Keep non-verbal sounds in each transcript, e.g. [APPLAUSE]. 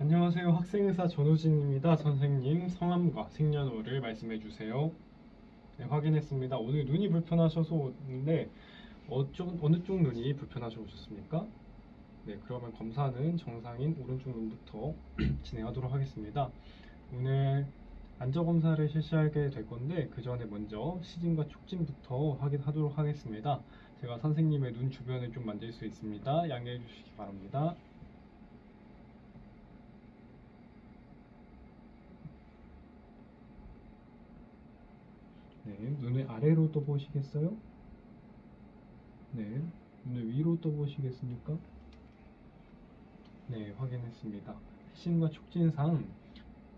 안녕하세요. 학생의사 전호진입니다. 선생님 성함과 생년월일 말씀해 주세요. 네, 확인했습니다. 오늘 눈이 불편하셔서 오는데 어쪽, 어느 쪽 눈이 불편하셔 오셨습니까? 네, 그러면 검사는 정상인 오른쪽 눈부터 [CLEARS THROAT] 진행하도록 하겠습니다. 오늘 안저 검사를 실시하게 될 건데 그 전에 먼저 시진과 촉진부터 확인하도록 하겠습니다. 제가 선생님의 눈 주변을 좀 만질 수 있습니다. 양해해 주시기 바랍니다. 네, 눈을 아래로 떠보시겠어요? 네, 눈을 위로 떠보시겠습니까? 네, 확인했습니다. 시진과 촉진상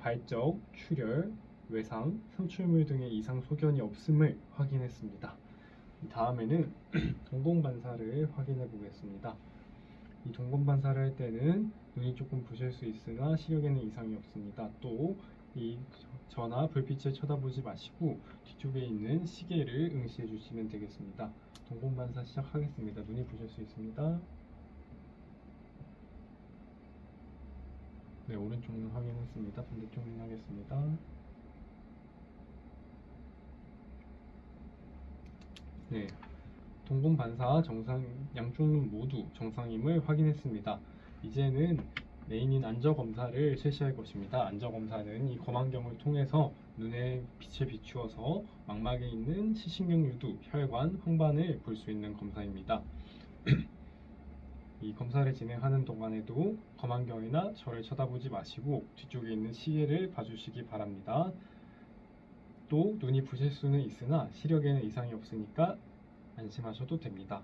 발적, 출혈, 외상, 상출물 등의 이상 소견이 없음을 확인했습니다. 다음에는 [CLEARS THROAT] 동공 반사를 확인해 보겠습니다. 이 동공 반사를 할 때는 눈이 조금 부실 수 있으나 시력에는 이상이 없습니다. 또이 전화 불빛을 쳐다보지 마시고 뒤쪽에 있는 시계를 응시해 주시면 되겠습니다. 동공 반사 시작하겠습니다. 눈이 부실 수 있습니다. 네, 오른쪽 눈 확인했습니다. 반대쪽 눈 하겠습니다. 네, 동공 반사 정상 양쪽 눈 모두 정상임을 확인했습니다. 이제는 메인인 안저 검사를 실시할 것입니다. 안저 검사는 이 검안경을 통해서 눈에 빛을 비추어서 망막에 있는 시신경 유두, 혈관, 황반을 볼 수 있는 검사입니다. [CLEARS THROAT] 이 검사를 진행하는 동안에도 검안경이나 저를 쳐다보지 마시고 뒤쪽에 있는 시계를 봐주시기 바랍니다. 또 눈이 부실 수는 있으나 시력에는 이상이 없으니까 안심하셔도 됩니다.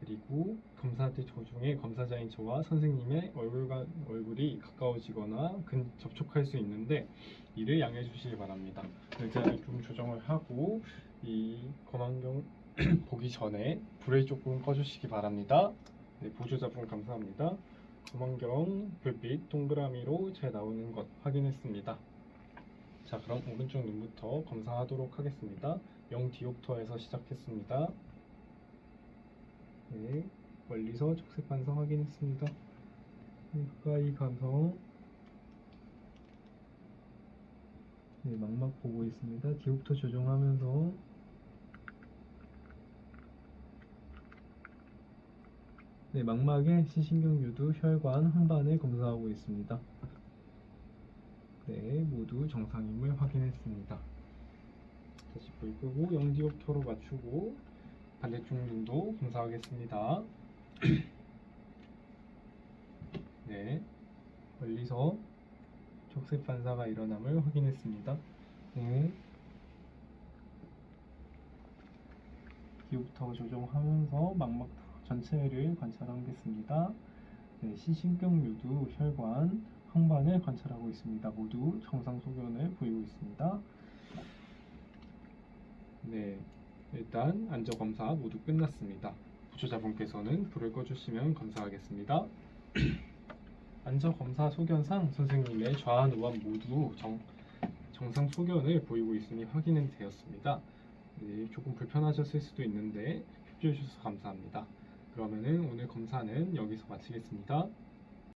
그리고 검사 때 도중에 검사자인 저와 선생님의 얼굴과 얼굴이 가까워지거나 근 접촉할 수 있는데 이를 양해해 주시기 바랍니다. 의자를 좀 조정을 하고 이 검안경 [CLEARS THROAT] 보기 전에 불을 조금 꺼주시기 바랍니다. 네, 보조자분 감사합니다. 검안경 불빛 동그라미로 잘 나오는 것 확인했습니다. 자, 그럼 오른쪽 눈부터 검사하도록 하겠습니다. 0 디옵터에서 시작했습니다. 네, 멀리서 적색 반성 확인했습니다. 네, 가까이 가서 네, 망막 보고 있습니다. 디옵터 조정하면서 네, 망막의 시신경 유두, 혈관, 항반을 검사하고 있습니다. 네, 모두 정상임을 확인했습니다. 다시 불 끄고 0디옵터로 맞추고 반대쪽 눈도 검사하겠습니다. 네, 멀리서 적색 반사가 일어남을 확인했습니다. 네. 디옵터 조정하면서 망막 전체를 관찰하겠습니다. 네, 시신경 유두, 혈관, 항반을 관찰하고 있습니다. 모두 정상 소견을 보이고 있습니다. 네, 일단 안저 검사 모두 끝났습니다. 부조자분께서는 불을 꺼주시면 감사하겠습니다. [CLEARS THROAT] 안저 검사 소견상 선생님의 좌한 우한 모두 정, 정상 소견을 보이고 있으니 확인은 되었습니다. 네, 조금 불편하셨을 수도 있는데 협조해 주셔서 감사합니다. 그러면은 오늘 검사는 여기서 마치겠습니다.